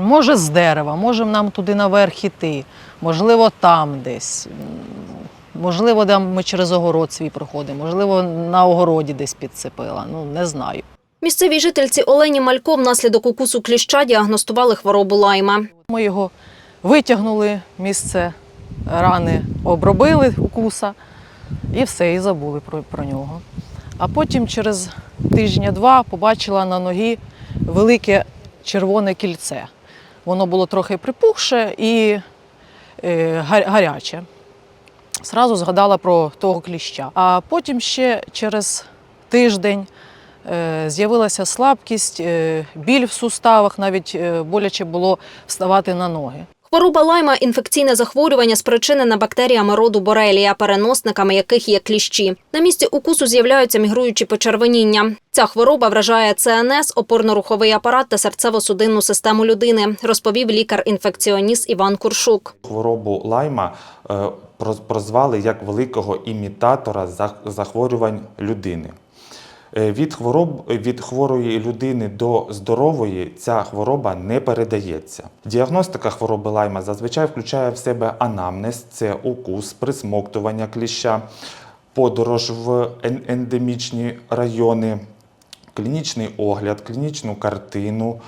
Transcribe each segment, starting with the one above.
Може, з дерева, може нам туди наверх іти, можливо, там десь. Можливо, де ми через огород свій проходимо, можливо, на огороді десь підцепила. Ну, не знаю. Місцевій жительці Олені Малько внаслідок укусу кліща діагностували хворобу лайма. Ми його витягнули, місце рани обробили укуса і все, і забули про, про нього. А потім через тижня-два побачила на ногі велике червоне кільце. Воно було трохи припухше і е, гаряче. Сразу згадала про того кліща. А потім ще через тиждень е, з'явилася слабкість, е, біль в суставах, навіть боляче було вставати на ноги. Хвороба лайма інфекційне захворювання, спричинене бактеріями роду борелія, переносниками яких є кліщі. На місці укусу з'являються мігруючі почервоніння. Ця хвороба вражає ЦНС, опорно-руховий апарат та серцево-судинну систему людини, розповів лікар-інфекціоніст Іван Куршук. Хворобу лайма е, прозвали як великого імітатора захворювань людини. Е, Від, хвороб, від хворої людини до здорової ця хвороба не передається. Діагностика хвороби лайма зазвичай включає в себе анамнез, це укус, присмоктування кліща, подорож в ендемічні райони, клінічний огляд, клінічну картину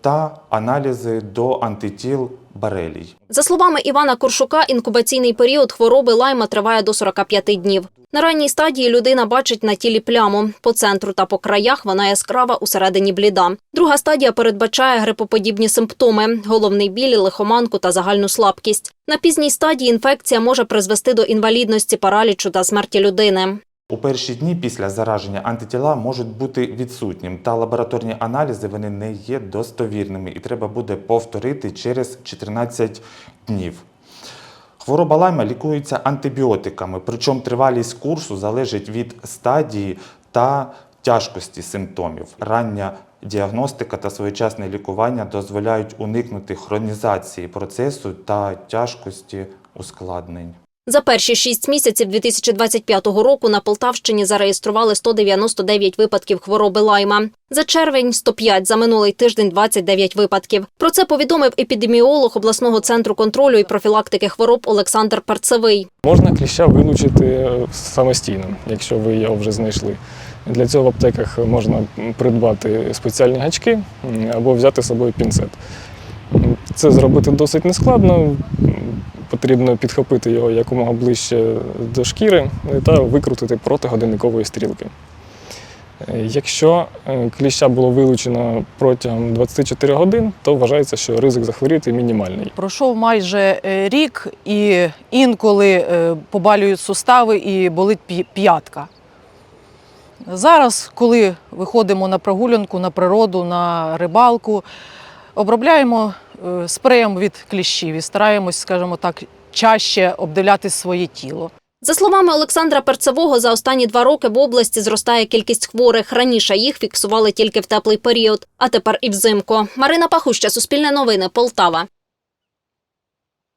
та аналізи до антитіл барелій. За словами Івана Куршука, інкубаційний період хвороби лайма триває до 45 днів. На ранній стадії людина бачить на тілі пляму. По центру та по краях вона яскрава, усередині бліда. Друга стадія передбачає грипоподібні симптоми: головний біль, лихоманку та загальну слабкість. На пізній стадії інфекція може призвести до інвалідності, паралічу та смерті людини. У перші дні після зараження антитіла можуть бути відсутнім, та лабораторні аналізи вони не є достовірними і треба буде повторити через 14 днів. Хвороба лайма лікується антибіотиками, причому тривалість курсу залежить від стадії та тяжкості симптомів. Рання діагностика та своєчасне лікування дозволяють уникнути хронізації процесу та тяжкості ускладнень. За перші шість місяців 2025 року на Полтавщині зареєстрували 199 випадків хвороби лайма. За червень – 105, за минулий тиждень – 29 випадків. Про це повідомив епідеміолог обласного центру контролю і профілактики хвороб Олександр Парцевий. Можна кліща вилучити е, самостійно, якщо ви його вже знайшли. Для цього в аптеках можна придбати спеціальні гачки або взяти з собою пінцет. Це зробити досить нескладно. Потрібно підхопити його якомога ближче до шкіри та викрутити проти годинникової стрілки. Е, Якщо е, кліща було вилучено протягом 24 годин, то вважається, що ризик захворіти мінімальний. Пройшов майже е, рік, і інколи побалюють сустави і болить п'ятка. Зараз, коли виходимо на прогулянку, на природу, на рибалку, обробляємо спреєм від кліщів і стараємось, скажімо так, чаще обдивляти своє тіло. За словами Олександра Перцевого, за останні два роки в області зростає кількість хворих. Раніше їх фіксували тільки в теплий період, а тепер і взимку. Марина Пахуща, Суспільне новини, Полтава.